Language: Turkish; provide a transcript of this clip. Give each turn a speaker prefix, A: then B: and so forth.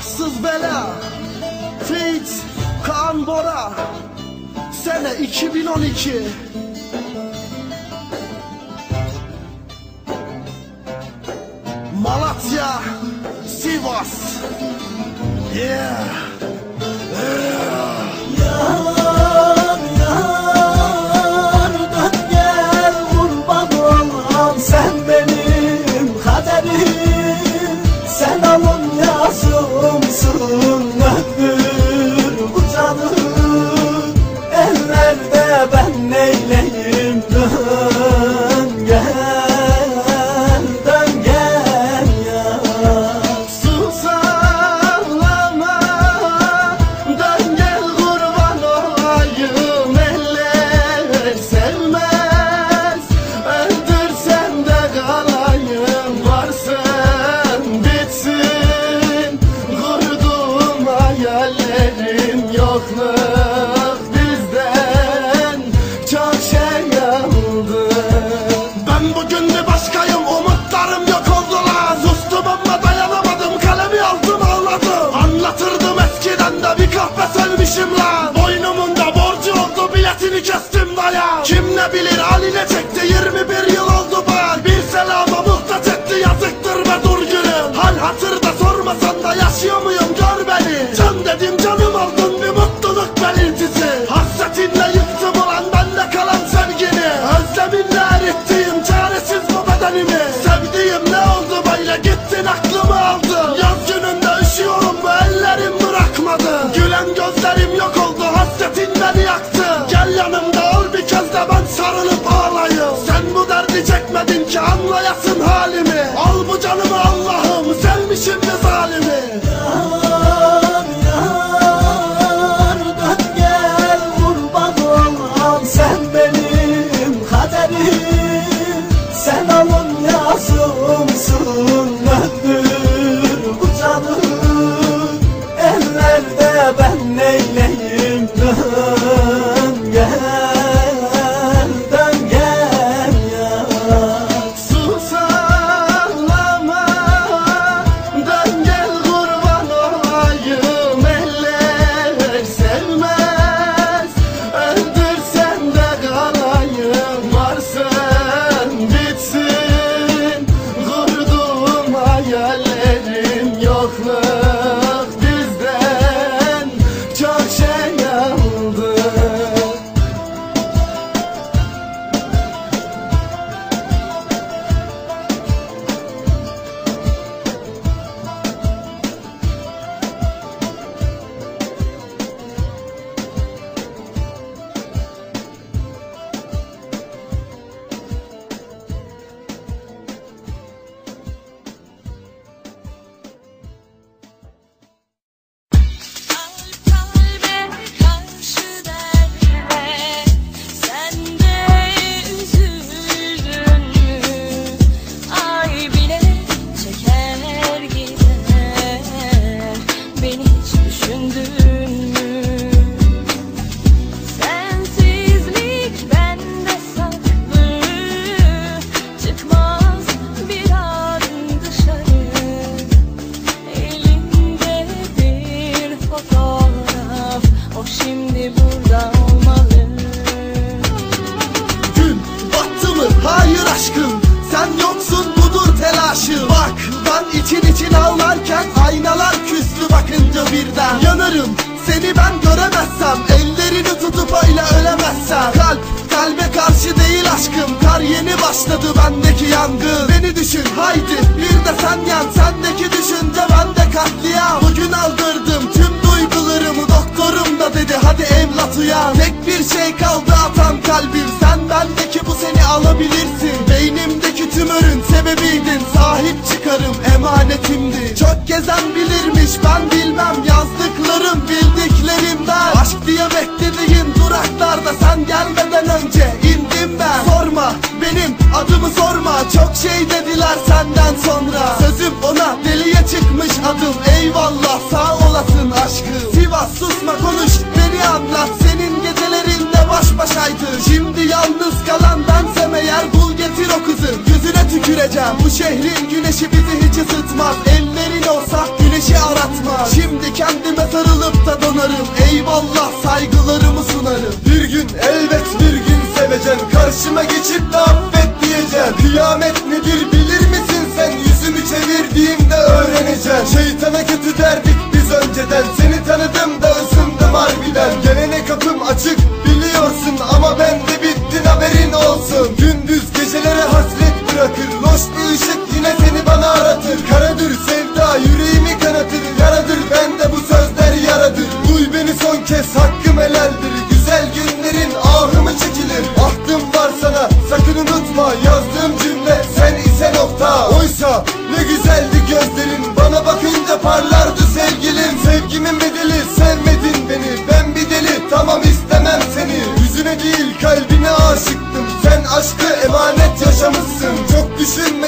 A: Bahtsız bela Feat Kaan Bora Sene 2012 Malatya Sivas. Yeah. Öleceğiz tüm Kim ne bilir haline çekti 21 yıl. aşkım Sen yoksun budur telaşım. Bak ben için için ağlarken Aynalar küslü bakınca birden. Yanarım seni ben göremezsem Ellerini tutup öyle ölemezsem. Kalp kalbe karşı değil aşkım Kar yeni başladı bendeki yangın. Beni düşün haydi bir de sen yan. Sendeki düşünce bende katliam neden bilirmiş ben bilmem. Yazdıklarım bildiklerimden. Aşk diye beklediğim duraklarda sen gelmeden önce indim ben. Sorma benim adımı sorma. Çok şey dediler senden sonra. Sözüm ona deliye çıkmış adım. Eyvallah sağ olasın aşkım. Sivas susma konuş beni anlat. Senin gecelerinle baş başaydı. Şimdi yalnız kalan bensem eğer Bul getir o kızı. Yüzüne tüküreceğim. Bu şehrin güneşi bizi hiç ısıtmaz. Eyvallah saygılarımı sunarım. Bir
B: gün el gözlerin Bana bakınca parlardı sevgilim. Sevgimin bedeli sevmedin beni. Ben bir deli tamam istemem seni. Yüzüne değil kalbine aşıktım. Sen aşkı emanet yaşamışsın. Çok düşün